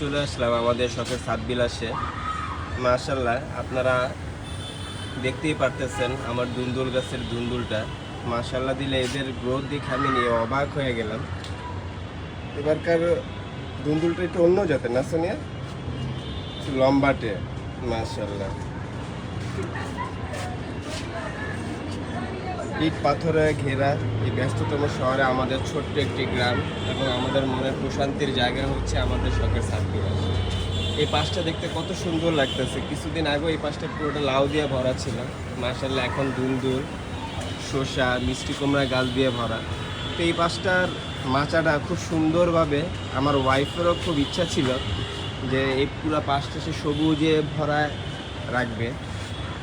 চলে আসলাম আমাদের শখের সাত বিলাসে। মাশাল্লাহ আপনারা দেখতেই পারতেছেন আমার দুন্দুল গাছের দুন্দুলটা। মাশাল্লাহ দিলে এদের গ্রোথ দেখে আমি নিয়ে অবাক হয়ে গেলাম। এবারকার দুন্দুলটা একটু অন্য জাতের না সোনিয়া? লম্বাটে মাশাল্লাহ ইট পাথরে ঘেরা এই ব্যস্ততম শহরে আমাদের ছোট্ট একটি গ্রাম এবং আমাদের মনের প্রশান্তির জায়গা হচ্ছে আমাদের শখের সাতবিরাস এই পাশটা দেখতে কত সুন্দর লাগতেছে। কিছুদিন আগে এই পাশটা পুরোটা লাউ দিয়ে ভরা ছিল। মার্শাল্লাহ এখন দুন্দুল শসা, মিষ্টি কুমড়া গাছ দিয়ে ভরা। তো এই পাশটার মাচাটা খুব সুন্দরভাবে আমার ওয়াইফেরও খুব ইচ্ছা ছিল যে এই পুরো পাশটা সে সবুজে ভরা রাখবে।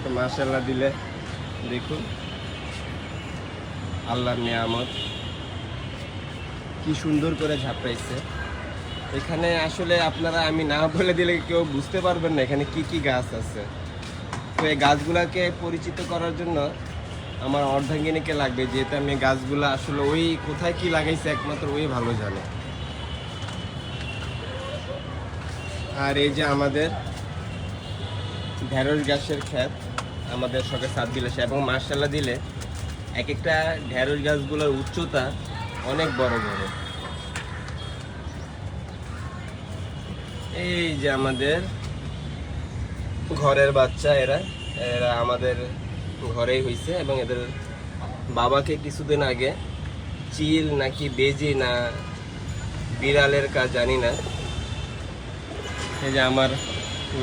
তো মার্শাল্লাহ দিলে দেখুন। আল্লাহর নিয়ামত। কি সুন্দর করে ঝাপড়াইছে। এখানে আসলে আপনারা আমি না বলে দিলে কেউ বুঝতে পারবেন না এখানে কি কি গাছ আছে। তো এই গাছগুলাকে পরিচিত করার জন্য আমার অর্ধাঙ্গিনীকে লাগবে, যেহেতু আমি গাছগুলো আসলে ওই কোথায় কি লাগাইছে একমাত্র ওই ভালো জানে। আর এই যে আমাদের ঢেঁড়স গাছের ক্ষেত, আমাদের শখে সাত দিলে এবং মার্শাল্লাহ দিলে এক একটা ঢেঁড়স গাছগুলোর উচ্চতা অনেক বড় বড়। এই যে আমাদের ঘরের বাচ্চা এরা এরা আমাদের ঘরেই হয়েছে এবং এদের বাবাকে কিছুদিন আগে চিল নাকি বেজি না বিড়ালের কাজ জানি না। এই যে আমার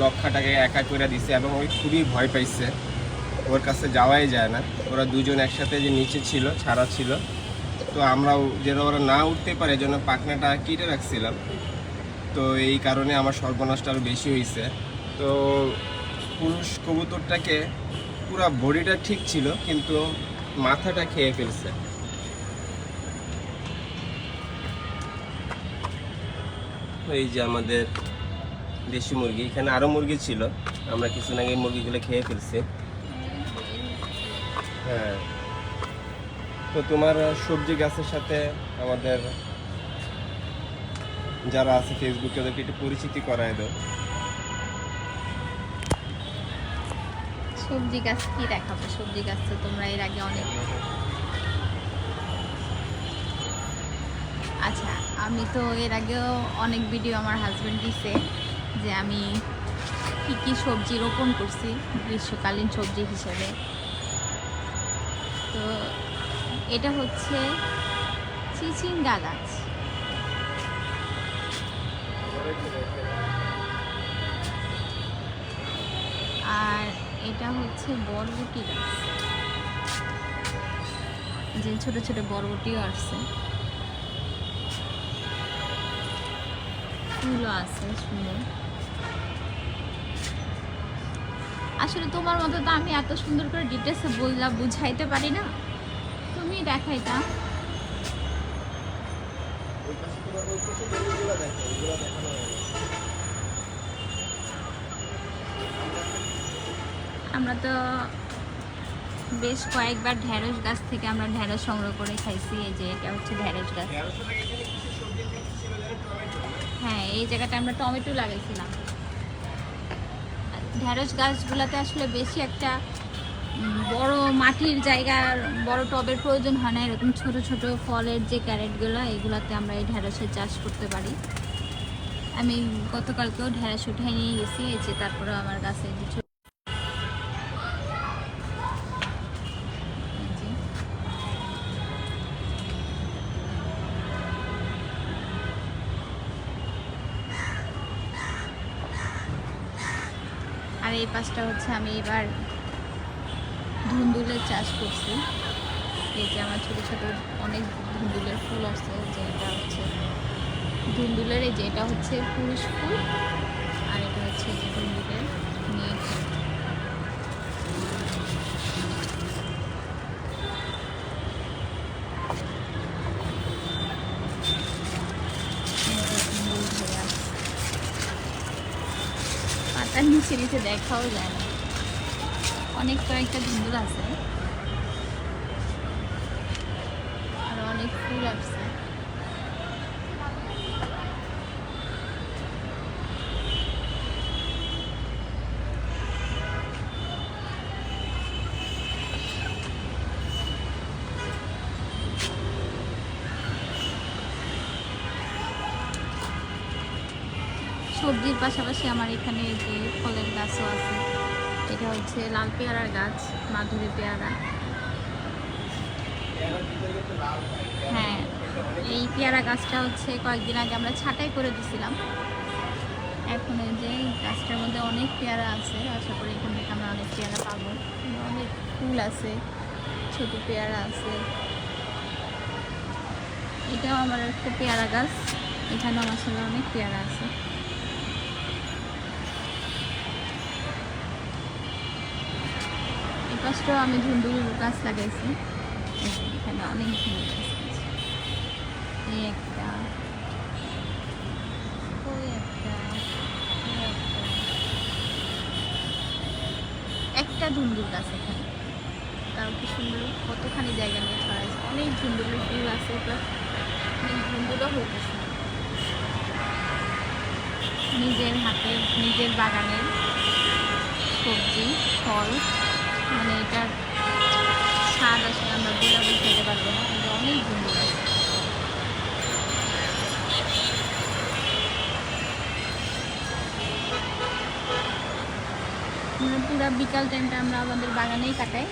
লক্ষাটাকে একা করে দিছে এবং ওই খুবই ভয় পাইছে। ওর কাছে যাওয়াই যায় না। ওরা দুজন একসাথে যে নিচে ছিল, ছাড়া ছিল। তো আমরাও যেন ওরা না উঠতে পারে জন্য পাখনাটা কেটে রাখছিলাম। তো এই কারণে আমার সর্বনাশটা আরও বেশি হয়েছে তো পুরুষ কবুতরটাকে পুরো বডিটা ঠিক ছিল, কিন্তু মাথাটা খেয়ে ফেলছে। এই যে আমাদের দেশি মুরগি, এখানে আরও মুরগি ছিল। আমরা কিছুদিন আগে মুরগিগুলো খেয়ে ফেলছি। হ্যাঁ। তো তোমার সবজি গাছের সাথে আমাদের যারা আছে ফেসবুকে ওদেরকে একটু পরিচিতি করায় দাও। সবজি গাছ কি দেখাবো? সবজি গাছ তো তোমরা এর আগে অনেক আচ্ছা আমি তো এর আগেও অনেক ভিডিও আমার হাজবেন্ড দিছে যে আমি কি কি সবজি রোপণ করছি, গ্রীষ্মকালীন সবজি হিসেবে। তো এটা হচ্ছে চিচিঙ্গা গাছ। আর এটা হচ্ছে বরবটি গাছ। যে ছোট ছোট বরবটিও আসছে। ফুলও আছে সুন্দর। আসলে তোমার মতো তো আমি এত সুন্দর করে ডিটেলসে বললাম বুঝাইতে পারি না। তুমি দেখাইতা। আমরা তো বেশ কয়েকবার ঢেঁড়স গাছ থেকে আমরা ঢেঁড়স সংগ্রহ করে খাইছি এই যে এটা হচ্ছে ঢেঁড়স গাছ। হ্যাঁ এই জায়গাটা আমরা টমেটো লাগাইছিলাম। ঢেঁড়স গাছগুলোতে আসলে বেশি একটা বড় মাটির জায়গার, বড় টবের প্রয়োজন হয় না। এরকম ছোট ছোট ফলের যে ক্যারেটগুলো, এগুলাতে আমরা এই ঢ্যাঁড়সের চাষ করতে পারি। আমি গতকালকেও ঢ্যাঁড়স উঠাই নিয়ে গেছি, এই যে তারপরে আমার গাছে যে পাশটা হচ্ছে আমি এবার ধুন্দুলের চাষ করছি। এই যে আমার ছোটো ছোটো অনেক ধুন্দুলের ফুল আছে যেটা হচ্ছে ধুন্দুলের, এই যে এটা হচ্ছে পুরুষ ফুল। নিচে দেখাও যায় না। অনেক কয়েকটা ধুন্দুল আছে আর অনেক ফুল আসছে পাশাপাশি আমার এখানে যে ফলের গাছও আছে, এটা হচ্ছে লাল পেয়ারার গাছ, মাধুরী পেয়ারা। হ্যাঁ এই পেয়ারা গাছটা হচ্ছে কয়েকদিন আগে আমরা ছাটাই করে দিছিলাম। এখন এই যে গাছটার মধ্যে অনেক পেয়ারা আছে, আশা করি এখান থেকে আমরা অনেক পেয়ারা পাবো। অনেক ফুল আছে, ছোট পেয়ারা আছে। এটাও আমার একটা পেয়ারা গাছ। এখানেও সাথে অনেক পেয়ারা আছে। পাশটাও আমি ঝুন্ডুর গাছ লাগাইছি। এখানে অনেক ঝুন্ডুর গাছ এই একটা। ওই একটা। একটা। ঝুন্ডুর গাছ এখানে। তাও কি সুন্দর, কতখানি জায়গা নিয়ে ছড়াইছে অনেক ঝুন্ডুরের ফুল আছে প্লাস অনেক ঝুন্ডুরও হইতেছে। নিজের হাতে, নিজের বাগানের সবজি, ফল। মানে এটার স্বাদ আসলে আমরা বলে বুঝতে পারব না, কিন্তু অনেক আছে আমরা পুরো বিকাল টাইমটা আমরা আমাদের বাগানেই কাটাই।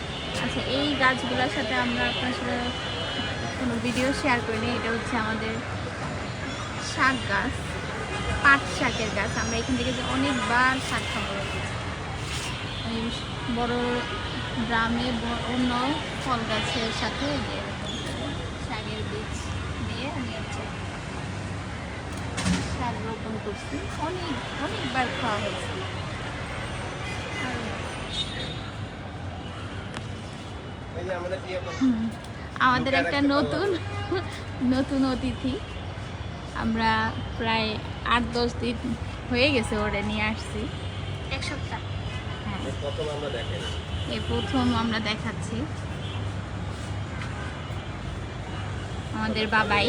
আচ্ছা এই গাছগুলোর সাথে আমরা আপনার সাথে কোনো ভিডিও শেয়ার করিনি এটা হচ্ছে আমাদের শাক গাছ, পাট শাকের গাছ। আমরা এখান থেকে যে অনেকবার শাক করেছি এই বড় গ্রামে অন্য ফল গাছের সাথে শাকের বীজ দিয়ে আমি হচ্ছে শাক রোপণ করছি। অনেক অনেকবার খাওয়া হয়েছে। আমাদের একটা নতুন নতুন অতিথি। আমরা প্রায় আট দশ দিন হয়ে গেছে ওরে নিয়ে আসছি। এক সপ্তাহ। হ্যাঁ। এই প্রথম আমরা দেখাচ্ছি আমাদের বাবাই।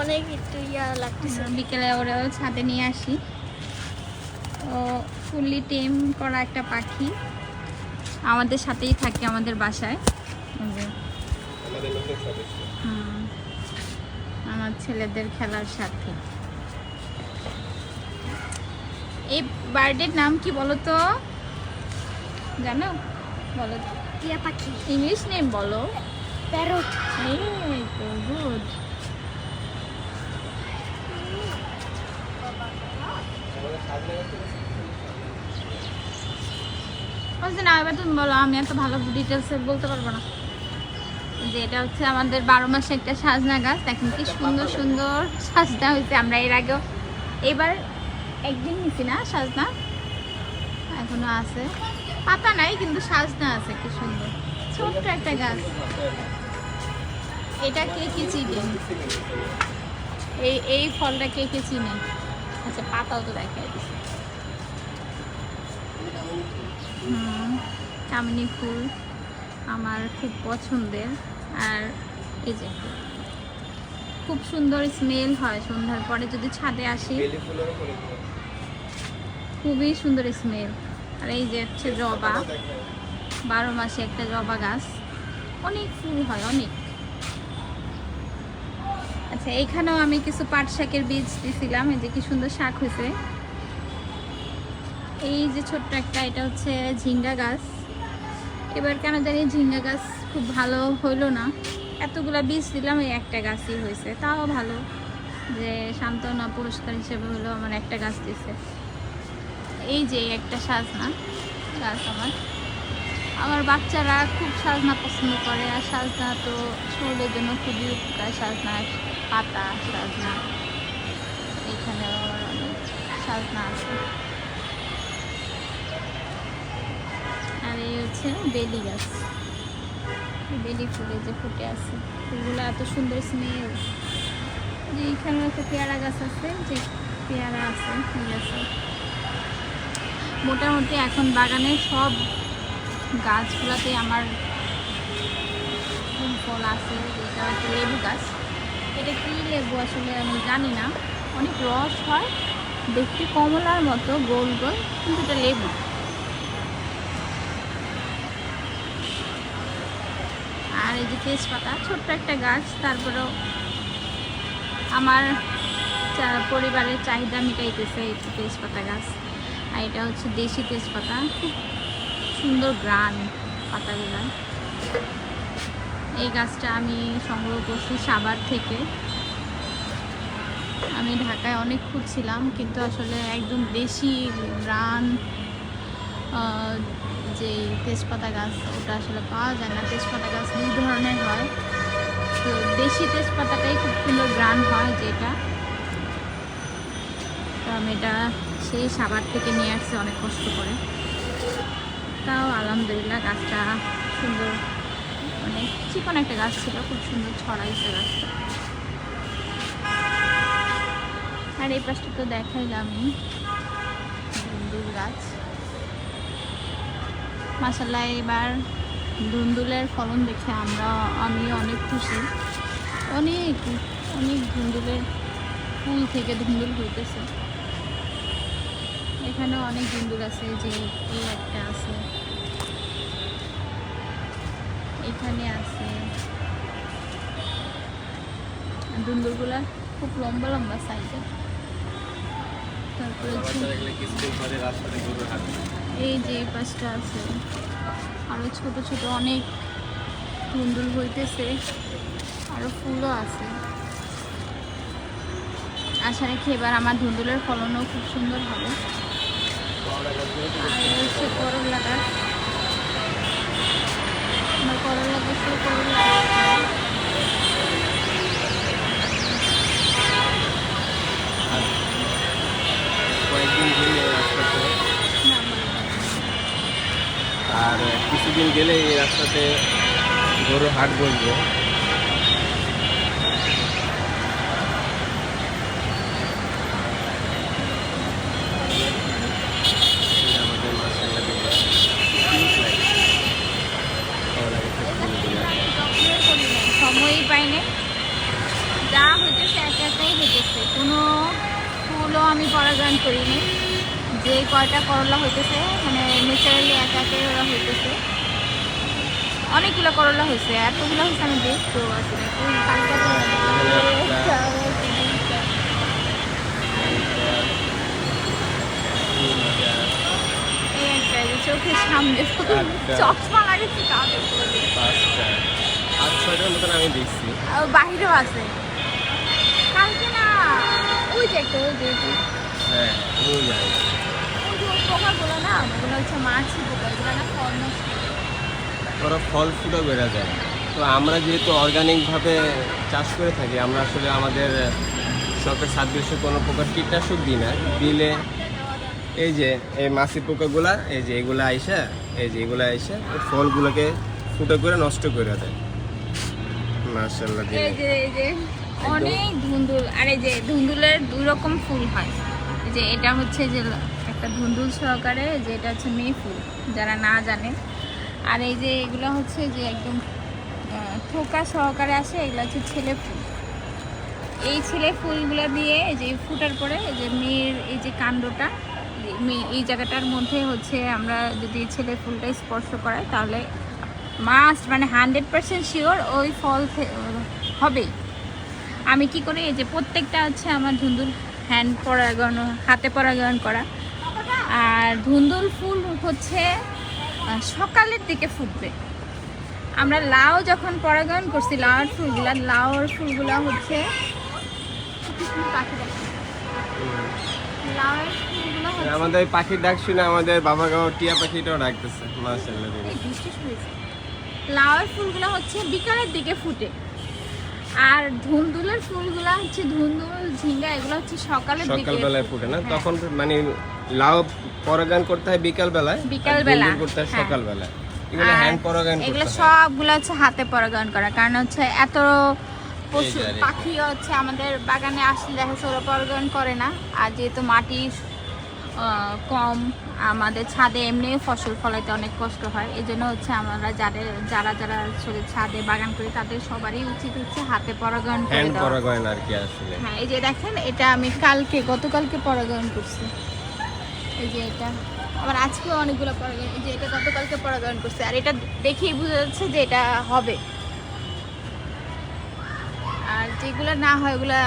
অনেক একটু ইয়া লাগতেছে। বিকেলে ওরা ছাদে নিয়ে আসি। ও ফুললি টেম করা একটা পাখি। আমাদের সাথেই থাকে আমাদের বাসায়। এই যে। আমাদের নতুন সদস্য হুম, আমার ছেলেদের খেলার সাথে। এই বার্ডের নাম কি বলো তো জানো? বলো। টিয়া পাখি। ইংলিশ নেম বলো। প্যারট। এই তো গুড বলছি না এবার তুমি বলো আমি এত ভালো ডিটেলস বলতে পারব না। যে এটা হচ্ছে আমাদের বারো মাসে একটা সাজনা গাছ। দেখেন কি সুন্দর সুন্দর সাজনা হয়েছে। আমরা এর আগেও এবার একদিন নিছি না, সাজনা। এখনও আছে। পাতা নাই, কিন্তু সাজনা আছে, কি সুন্দর। ছোট্ট একটা গাছ। এটা কে কি চিনে? এই এই ফলটা কে কে চিনে? আচ্ছা পাতাও তো দেখাই দিচ্ছে হুম কামিনী ফুল আমার খুব পছন্দের। আর এই যে, খুব সুন্দর স্মেল হয় সন্ধ্যার পরে। যদি ছাদে আসি বেলি ফুলেরও করে দিও। খুবই সুন্দর স্মেল আর এই যে হচ্ছে জবা। বারো মাসে একটা জবা গাছ। অনেক ফুল হয়, অনেক। আচ্ছা এইখানেও আমি কিছু পাট শাকের বীজ দিছিলাম। এই যে কি সুন্দর শাক হয়েছে। এই যে ছোট্ট একটা, এটা হচ্ছে ঝিঙ্গা গাছ। এবার কেন জানি ঝিঙ্গা গাছ খুব ভালো হইল না। এতগুলা বীজ দিলাম, এই একটা গাছই হয়েছে। তাও ভালো যে সান্ত্বনা পুরস্কার হিসেবে হলো আমার একটা গাছ দিছে। এই যে একটা সাজনা গাছ আমার। আমার বাচ্চারা খুব সাজনা পছন্দ করে, আর সাজনা তো শরীরের জন্য খুবই উপকার। সাজনা পাতা, সাজনা। আমার সাজনা আছে। আর এই হচ্ছে বেলি গাছ। বেলি ফুলে যে ফুটে আছে, ফুলগুলো এত সুন্দর স্মেল যে এখানে একটা পেয়ারা গাছ আছে, যে পেয়ারা আছে, ফুল আছে। মোটামুটি এখন বাগানে সব গাছগুলোতে আমার ফুল ফল আছে যেটা হচ্ছে লেবু গাছ। এটা কি লেবু আসলে আমি জানি না। অনেক রস হয়, দেখতে কমলার মতো, গোল গোল, কিন্তু এটা লেবু। আর এই যে তেজপাতা, ছোট্ট একটা গাছ, তারপরেও আমার পরিবারের চাহিদা মিটাইতেছে এই তেজপাতা গাছ। এটা হচ্ছে দেশি তেজপাতা। খুব সুন্দর গ্রান পাতাগুলো। এই গাছটা আমি সংগ্রহ করছি সাবার থেকে। আমি ঢাকায় অনেক খুঁজছিলাম, কিন্তু আসলে একদম দেশি গ্রান যে তেজপাতা গাছ, ওটা আসলে পাওয়া যায় না। তেজপাতা গাছ দুই ধরনের হয়। তো দেশি তেজপাতাটাই খুব সুন্দর গ্রান হয় যেটা। তো আমি এটা সেই সাবার থেকে নিয়ে আসছি, অনেক কষ্ট করে। তাও আলহামদুলিল্লাহ গাছটা সুন্দর মানে চিকন একটা গাছ ছিল, খুব সুন্দর ছড়াইছে গাছটা। আর এই পাশটা তো দেখাইলামই ধুন্দুল গাছ। মাসাল্লাহ এবার ধুন্দুলের ফলন দেখে আমরা আমি অনেক খুশি। অনেক অনেক ধুন্দুলের ফুল থেকে ধুন্দুল হইতেছে এখানে অনেক ধুন্দুল আছে যে এই একটা আছে। এখানে আছে। ধুন্দুলগুলা খুব লম্বা লম্বা সাইজের তারপরে এই যে পাশটা আছে। আরও ছোট ছোট অনেক ধুন্দুল হইতেছে। আরও ফুলও আছে। আশা রাখি এবার আমার ধুন্দুলের ফলনও খুব সুন্দর হবে। আর হচ্ছে করলা আর কিছুদিন গেলে এই রাস্তাতে গরুর হাট বসবে এই আমাদের মাশাআল্লাহ দেখো। cute লাগে। ভালো লাগে ফুলগুলো। যত্নই করি নাই, সময়ই পাই নাই যা হইতেছে একা একাই হইতেছে কোনো ফুলও আমি পরাগায়ন করিনি যে কয়টা করলা হইতেছে মানে ন্যাচারালি একা ওরা হইতেছে। অনেকগুলো করলা হয়েছে এতগুলো হয়েছে আমি দেখতেও আছি না কোন কালকে তো একটা, দুইটা। এই একটা, এই যে চোখের সামনে। চশমা লাগাচ্ছি দেখতে বাহিরেও আছে। কালকে না ওই যে একটা ওই যে হ্যাঁ ওই পোকাগুলো না ওগুলো হচ্ছে মাছি পোকা এগুলো না ফল নষ্ট ওরা ফল ফুটও বেড়ে যায়। তো আমরা যেহেতু অর্গানিকভাবে চাষ করে থাকি আমরা আসলে আমাদের শখের সাদৃশ্য কোনো প্রকার কীটনাশক দিই না। দিলে এই যে এই মাছি পোকাগুলা এই যে এগুলা আইসা এই যে এগুলা আইসা এই ফলগুলোকে ফুটো করে নষ্ট করে দেয়। মার্শাল্লাহ এই যে এই যে অনেক ধুন্দুল আর এই যে ধুন্দুলের দুই রকম ফুল হয়। এই যে এটা হচ্ছে যে একটা ধুন্দুল সহকারে যে এটা হচ্ছে মেয়ে ফুল, যারা না জানে। আর এই যে এগুলো হচ্ছে যে একদম থোকা সহকারে আসে, এগুলো হচ্ছে ছেলে ফুল। এই ছেলে ফুলগুলো দিয়ে যে ফুটার পরে যে মেয়ের এই যে কাণ্ডটা এই জায়গাটার মধ্যে হচ্ছে আমরা যদি ছেলে ফুলটা স্পর্শ করাই, তাহলে মাস্ট মানে হান্ড্রেড পার্সেন্ট শিওর ওই ফল হবেই। আমি কি করি, এই যে প্রত্যেকটা হচ্ছে আমার ধুন্দুল হ্যান্ড পরাগায়ন, হাতে পরাগায়ন করা। ধুন্দুল ফুল হচ্ছে সকালের দিকে ফুটবে। আমরা লাউ যখন পরাগায়ন করছি লাউর ফুলগুলা লাউর ফুলগুলা হচ্ছে আমাদের পাখির ডাক শুনে আমাদের বাবা গাও টিয়া পাখিটাও ডাকতেছে বৃষ্টি লাউয়ের ফুলগুলো হচ্ছে বিকালের দিকে ফুটে। আর ধুন্দুলের ফুলগুলো হচ্ছে ধুন্দুল ঝিঙ্গা এগুলো হচ্ছে সকালের দিকে সকালবেলায় ফুটে না হ্যাঁ। তখন মানে লাউ পরাগায়ন করতে হয় বিকাল বেলায় বিকালবেলা, করতে হয় হ্যাঁ। সকাল বেলায় এগুলো হ্যান্ড পরাগায়ন এগুলো সবগুলো হচ্ছে হাতে পরাগায়ন করা কারণ হচ্ছে এত পশু। পাখি হচ্ছে আমাদের বাগানে আসলে দেখা যাচ্ছে ওরা পরাগায়ন করে না আর যেহেতু মাটি কম আমাদের ছাদে এমনি ফসল ফলাইতে অনেক কষ্ট হয়। এই জন্য হচ্ছে আমরা যাদের যারা যারা আসলে ছাদে বাগান করি তাদের সবারই উচিত হচ্ছে হাতে পরাগায়ন করে পরাগায়ন আর কি আসলে। হ্যাঁ এই যে দেখেন এটা আমি কালকে গতকালকে পরাগায়ন করছি। এই যে এটা। আবার আজকেও অনেকগুলো পরাগায়ন এই যে এটা গতকালকে পরাগায়ন করছে। আর এটা দেখেই বোঝা যাচ্ছে যে এটা হবে। আর যেগুলো না হয় ওগুলা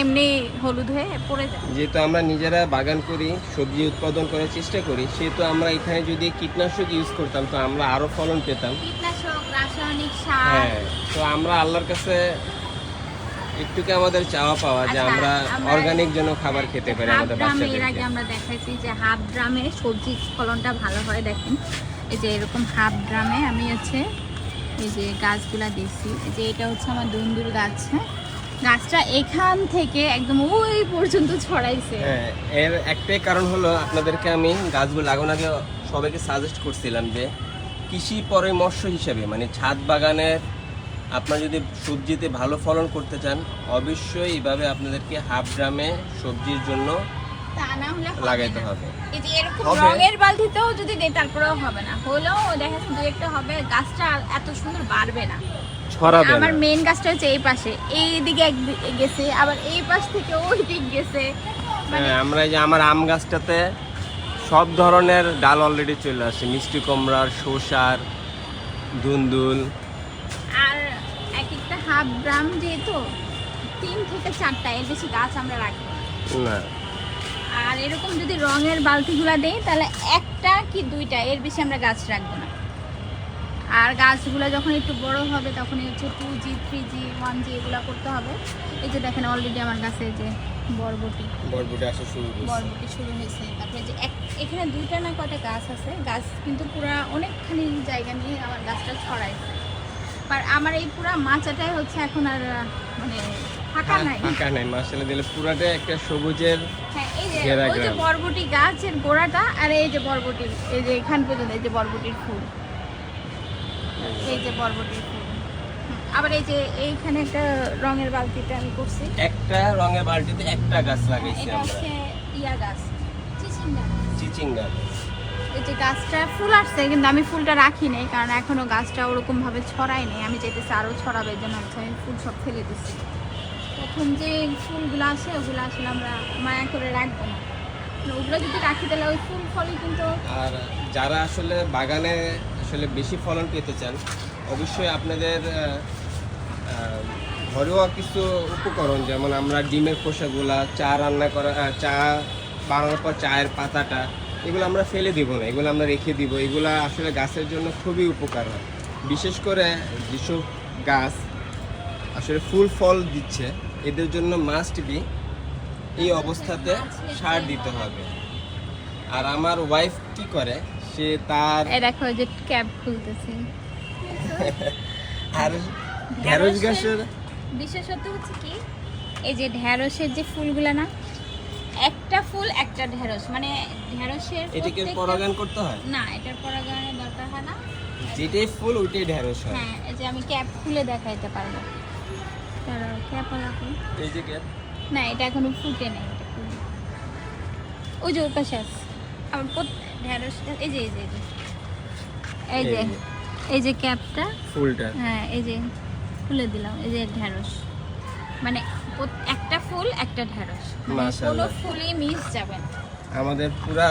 এমনি হলুদ হয়ে পড়ে যায়। যেহেতু আমরা নিজেরা বাগান করি সবজি উৎপাদন করার চেষ্টা করি সেহেতু আমরা এখানে যদি কীটনাশক ইউজ করতাম তো আমরা আরও ফলন পেতাম। কীটনাশক রাসায়নিক সার। হ্যাঁ তো আমরা আল্লাহর কাছে একটুকে আমাদের চাওয়া পাওয়া যে আচ্ছা, আমরা অর্গানিক যেন খাবার খেতে পারি আমাদের ড্রামে এর আগে আমরা দেখাইছি যে হাফ ড্রামে সবজি ফলনটা ভালো হয় দেখেন। এই যে এরকম হাফ ড্রামে আমি হচ্ছে এই যে গাছগুলা দিছি এই যে এটা হচ্ছে আমার দুন্দুর গাছ হ্যাঁ? গাছটা এখান থেকে একদম ওই পর্যন্ত ছড়াইছে। হ্যাঁ এর একটাই কারণ হলো আপনাদেরকে আমি গাছগুলো লাগানোর আগে সবাইকে সাজেস্ট করছিলাম যে কৃষি পরামর্শ হিসেবে মানে ছাদ বাগানের আপনার যদি সবজিতে ভালো ফলন করতে চান অবশ্যই এইভাবে আপনাদেরকে হাফ ড্রামে সবজির জন্য লাগাইতে হবে। এই এরকম রঙের বালতিতেও যদি দেয় তারপরেও হবে না। হলেও দেখা যাচ্ছে দু একটা হবে গাছটা এত সুন্দর বাড়বে না। ছড়াবে আমার না। মেন গাছটা হচ্ছে এই পাশে। এই দিকে এক গেছে আবার এই পাশ থেকে ওই দিক গেছে। মানে হ্যাঁ আমরা এই যে আমার আম গাছটাতে সব ধরনের ডাল অলরেডি চলে আসে। মিষ্টি কুমড়ার শসার দুন্দুল। আর এক একটা হাফ গ্রাম যেহেতু তিন থেকে চারটা এর বেশি গাছ আমরা রাখব না। না। আর এরকম যদি রঙের বালতিগুলা দেই তাহলে একটা কি দুইটা এর বেশি আমরা গাছ রাখব না। আর গাছগুলো যখন একটু বড় হবে তখন হচ্ছে two G three G one G এগুলো করতে হবে। এই যে দেখেন অলরেডি আমার গাছে যে বরবটি। বরবটি আসা শুরু করছে বরবটি শুরু হয়েছে। তারপরে যে এক এখানে দুইটা না কয়টা গাছ আছে? গাছ কিন্তু পুরা অনেকখানি জায়গা নিয়ে আমার গাছটা ছড়াইছে আর আমার এই পুরা মাচাটাই হচ্ছে এখন আর মানে ফাঁকা নাই। ফাঁকা নাই। মাসালে দিলে পুরাটা একটা সবুজের হ্যাঁ এই যে। বরবটি গাছের গোড়াটা আর এই যে বরবটির এই যে এখান পর্যন্ত এই যে বরবটির ফুল। এই যে বরবটির আবার এই যে এইখানে একটা রঙের বালতিটা আমি করছি। একটা রঙের বালতিতে একটা গাছ লাগাইছি এটা হচ্ছে ইয়া গাছ চিচিঙ্গা চিচিঙ্গা এই যে গাছটা ফুল আসছে কিন্তু আমি ফুলটা রাখি নাই কারণ এখনও গাছটা ওরকম ভাবে ছড়াই নাই। আমি যেতেছি আরও ছড়াবে জন্য আমি ফুল সব ফেলে দিচ্ছি প্রথম যে ফুলগুলো আসে ওগুলো আসলে আমরা মায়া করে রাখব না। মানে ওগুলো যদি রাখি তাহলে ওই ফুল ফলে কিন্তু আর যারা আসলে বাগানে আসলে বেশি ফলন পেতে চান, অবশ্যই আপনাদের ঘরোয়া কিছু উপকরণ, যেমন আমরা ডিমের খোসাগুলা, চা রান্না করা চা বানানোর পর চায়ের পাতাটা, এগুলো আমরা ফেলে দিব না, এগুলো আমরা রেখে দিব। এগুলো আসলে গাছের জন্য খুবই উপকার হয়। বিশেষ করে যেসব গাছ আসলে ফুল ফল দিচ্ছে, এদের জন্য মাস্ট বি এই অবস্থাতে সার দিতে হবে। আর আমার ওয়াইফ কি করে সে তার এই দেখো যে ক্যাব খুলতেছে। আর ঢেঁড়স গাছের বিশেষত হচ্ছে কি? এই যে ঢেঁড়সের যে ফুলগুলো না একটা ফুল একটা ঢেঁড়স। মানে ঢেঁড়সের এটাকে পরাগায়ন করতে হয়? না এটার পরাগায়নের দরকার হয় না। যেটাই ফুল ওইটাই ঢেঁড়স হয়। হ্যাঁ এই যে আমি ক্যাপ খুলে দেখাইতে পারব। ক্যাপ এই যে কে? না এটা এখনও ফুটে নেই। ওই যে ওপাশে আছে। আবার এই যে এই যে এই যে। এই যে ক্যাপটা। ফুলটা। হ্যাঁ এই যে খুলে দিলাম এই যে মানে একটা ফুল একটা মানে কোনো ফুলই মিস যাবে না। আমাদের পুরা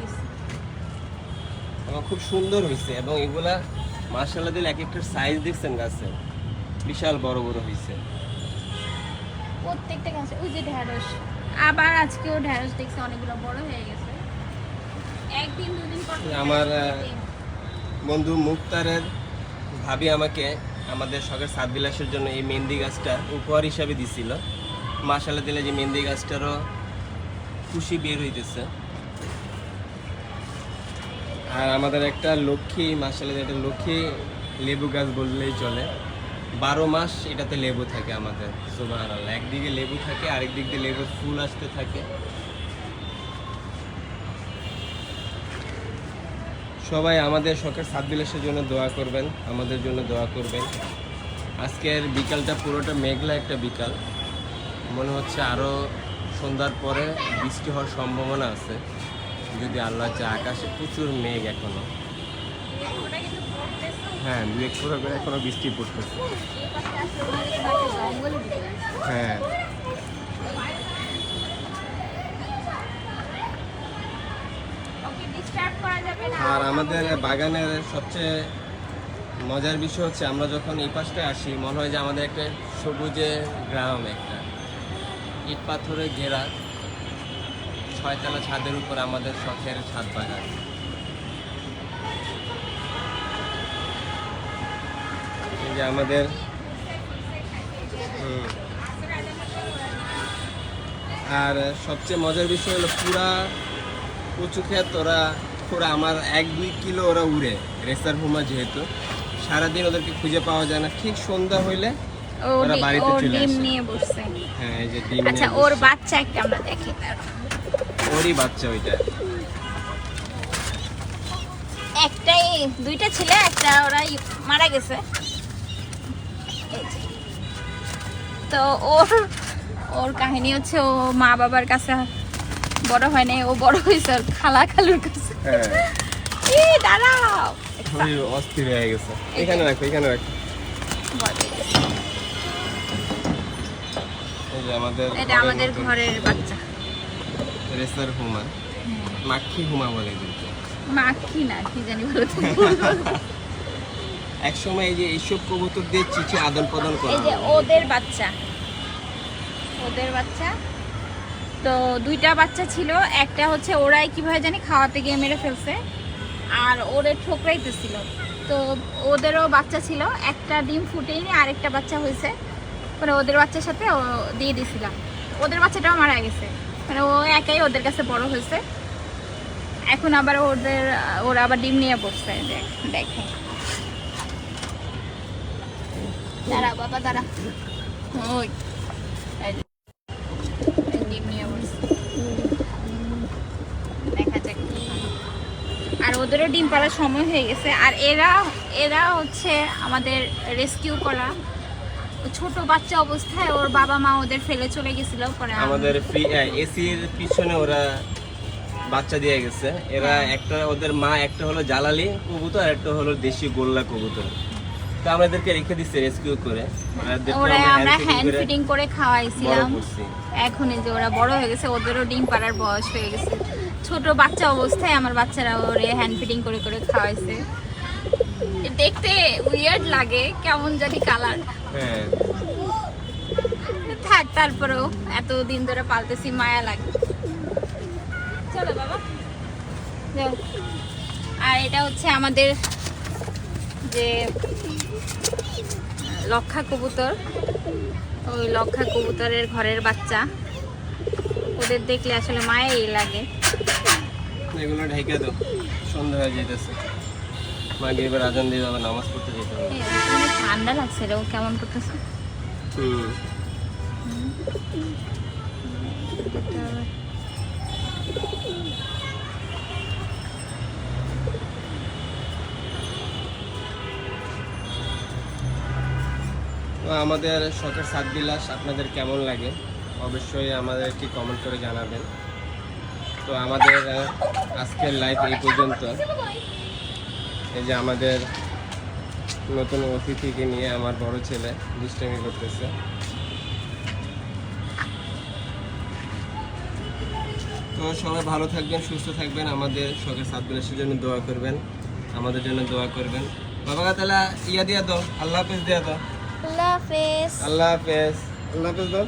গেছি। খুব সুন্দর হয়েছে এবং এগুলা মার্শাল্লাহ দিলে এক একটা সাইজ দেখছেন গাছের বিশাল বড় বড় হয়েছে প্রত্যেকটা গাছে ওই যে ঢেঁড়স। আবার আজকেও দেখছি অনেকগুলো বড় হয়ে গেছে। একদিন দুদিন পর আমার। বন্ধু মুক্তারের ভাবি আমাকে আমাদের শখের সাত বিলাসের জন্য এই মেহেন্দি গাছটা উপহার হিসাবে দিছিল। মাসালা দিলে যে মেহেন্দি গাছটারও খুশি বের হইতেছে। আর আমাদের একটা লক্ষ্মী মাসালা একটা লক্ষ্মী লেবু গাছ বললেই চলে। বারো মাস এটাতে লেবু থাকে আমাদের। সুবাহ একদিকে লেবু থাকে আরেক দিক দিয়ে লেবুর ফুল আসতে থাকে। সবাই আমাদের শখের সাত বিলাসের জন্য দোয়া করবেন, আমাদের জন্য দোয়া করবেন। আজকের বিকালটা পুরোটা মেঘলা একটা বিকাল। মনে হচ্ছে আরও সন্ধ্যার পরে বৃষ্টি হওয়ার সম্ভাবনা আছে। যদি আল্লাহ চা আকাশে প্রচুর মেঘ এখনও। ওটা কিন্তু পড়তেছে। হ্যাঁ দু এক ফোঁটা করে বৃষ্টি পড়তেছে। হয়। আর আমাদের বাগানের সবচেয়ে মজার বিষয় হচ্ছে আমরা যখন এই পাশটায় আসি, মনে হয় যে আমাদের একটা সবুজে গ্রাম একটা। ইট পাথরে ঘেরা, ছয়তলা ছাদের উপর আমাদের শখের ছাদ বাগান। যে আমাদের আর সবচেয়ে মজার বিষয় হলো পুরা কচু ক্ষেত ওরা পুরা আমার এক দুই কিলো ওরা উড়ে রেসার হুমা যেহেতু। সারাদিন ওদেরকে খুঁজে পাওয়া যায় না। ঠিক সন্ধ্যা হইলে ওরা বাড়িতে চলে আসে। হ্যাঁ এই যে ডিম আচ্ছা ওর বাচ্চা একটা আমরা দেখি ওরই বাচ্চা ওইটা। একটাই দুইটা ছিল একটা ওরা মারা গেছে। তো ওর ওর কাহিনী হচ্ছে ও মা বাবার কাছে বড় হয় নাই ও বড় হয়েছে ওর খালা খালুর কাছে। হ্যাঁ। ই দাঁড়াও। অস্থির হয়ে গেছে। এখানে রাখো রাখো। এই এটা আমাদের ঘরের বাচ্চা। রেসার হুমা। মাক্ষী হুমা বলে মাখি না কি জানি বলো তো। এক সময় এই যে এইসব কবুতর দিয়ে চিঠি আদান প্রদান করা এই যে ওদের বাচ্চা। ওদের বাচ্চা। তো দুইটা বাচ্চা ছিল একটা হচ্ছে ওরাই কীভাবে জানি খাওয়াতে গিয়ে মেরে ফেলছে আর ওরে ঠোকরাইতেছিল। তো ওদেরও বাচ্চা ছিল একটা ডিম ফুটেইনি আরেকটা বাচ্চা হয়েছে। মানে ওদের বাচ্চার সাথে ও দিয়ে দিয়েছিলাম ওদের বাচ্চাটাও মারা গেছে। মানে ও একাই ওদের কাছে বড় হয়েছে। এখন আবার ওদের ওরা আবার ডিম নিয়ে বসছে। দেখ দেখে। দাঁড়া বাবা দাঁড়া। ওই। এই যে। এই ডিম নিয়ে দেখা যাক আর ওদেরও ডিম পাড়ার সময় হয়ে গেছে। আর এরা এরা হচ্ছে আমাদের রেস্কিউ করা। ছোট বাচ্চা অবস্থায় ওর বাবা মা ওদের ফেলে চলে গেছিল পরে আমাদের এসির পিছনে ওরা বাচ্চা দিয়ে গেছে। এরা একটা ওদের মা একটা হলো জালালি কবুতর আর একটা হলো দেশি গোল্লা কবুতর। তো আমরা এদেরকে রেখে দিচ্ছি রেস্কিউ করে। ওরা আমরা হ্যান্ড ফিডিং করে খাওয়াইছিলাম। এখন এই যে ওরা বড় হয়ে গেছে ওদেরও ডিম পাড়ার বয়স হয়ে গেছে। ছোট বাচ্চা অবস্থায় আমার বাচ্চারা ওরে হ্যান্ড ফিডিং করে করে খাওয়াইছে। দেখতে উইয়ার্ড লাগে কেমন জানি কালার হ্যাঁ। থাক তারপরেও এত দিন ধরে পালতেছি মায়া লাগে। চলো বাবা আর এটা হচ্ছে আমাদের যে লক্ষা কবুতর। ওই লক্ষা কবুতরের ঘরের বাচ্চা। ওদের দেখলে আসলে মায়াই লাগে। এগুলো ঢেকে দাও। সন্ধ্যা হয়ে যেতেছে আজান দিয়ে আবার নামাজ পড়তে যেতে হবে। ঠান্ডা লাগছে রে ও কেমন করতেছে? হুম। তো আমাদের শখের সাত বিলাস আপনাদের কেমন লাগে অবশ্যই আমাদেরকে কমেন্ট করে জানাবেন। তো আমাদের আজকের লাইভ এই পর্যন্ত। এই যে আমাদের নতুন অতিথিকে নিয়ে আমার বড় ছেলে দুষ্টামি করতেছে। তো সবাই ভালো থাকবেন, সুস্থ থাকবেন। আমাদের শখের সাত বিলাসের জন্য দোয়া করবেন। আমাদের জন্য দোয়া করবেন। বাবা তাহলে ইয়া দিয়া দাও, আল্লাহ হাফিজ দিয়া দাও। আল্লাহ হাফেজ। আল্লাহ হাফেজ। আল্লাহ হাফেজ দাও